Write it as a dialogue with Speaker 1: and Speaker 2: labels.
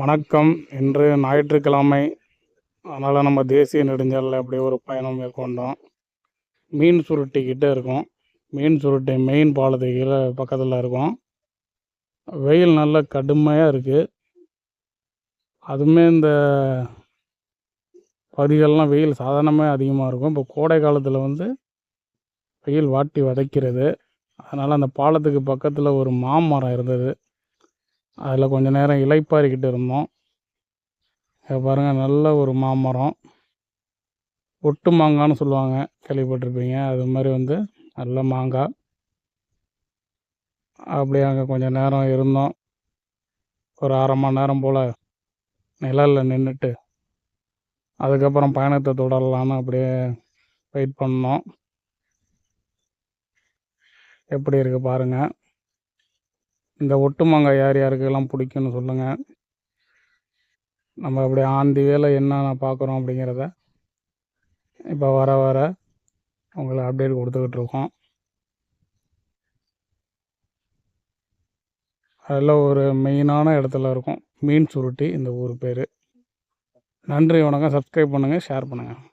Speaker 1: வணக்கம். இன்று ஞாயிற்றுக்கிழமை. அதனால் நம்ம தேசிய நெடுஞ்சாலையில் அப்படியே ஒரு பயணம் மேற்கொண்டோம். மீன் சுருட்டிக்கிட்டே இருக்கும். மீன் சுருட்டி மெயின் பாலத்துக்கு கீழே பக்கத்தில் இருக்கும். வெயில் நல்ல கடுமையாக இருக்குது அதுவுமே இந்த பகுதிகளெலாம் வெயில் சாதாரணமாக அதிகமாக இருக்கும். இப்போ கோடை காலத்தில் வந்து வெயில் வாட்டி வதைக்கிறது. அதனால் அந்த பாலத்துக்கு பக்கத்தில் ஒரு மாமரம் இருந்தது. அதில் கொஞ்ச நேரம் இளைப்பாறிக்கிட்டு இருந்தோம். இதை பாருங்கள் நல்ல ஒரு மாமரம். ஒட்டு மாங்கான்னு சொல்லுவாங்க கேள்விப்பட்டிருப்பீங்க. அது மாதிரி வந்து நல்ல மாங்காய். அப்படியே அங்கே கொஞ்சம் நேரம் இருந்தோம். ஒரு அரை மணி நேரம் போல் நிழலில் நின்றுட்டு அதுக்கப்புறம் பயணத்தை தொடரலான்னு அப்படியே வெயிட் பண்ணோம். எப்படி இருக்குது பாருங்கள் இந்த ஒட்டு மாங்காய் யார் யாருக்கெல்லாம் பிடிக்கும்னு சொல்லுங்கள் நம்ம அப்படி ஆந்தி வேலை என்னென்ன பார்க்குறோம் அப்படிங்கிறத இப்போ வர வர உங்களை அப்டேட் கொடுத்துக்கிட்டு இருக்கோம். அதில் ஒரு மெயினான இடத்துல இருக்கும். மீன் சுருட்டி இந்த ஊர் பேர். நன்றி வணக்கம். சப்ஸ்கிரைப் பண்ணுங்கள் ஷேர் பண்ணுங்கள்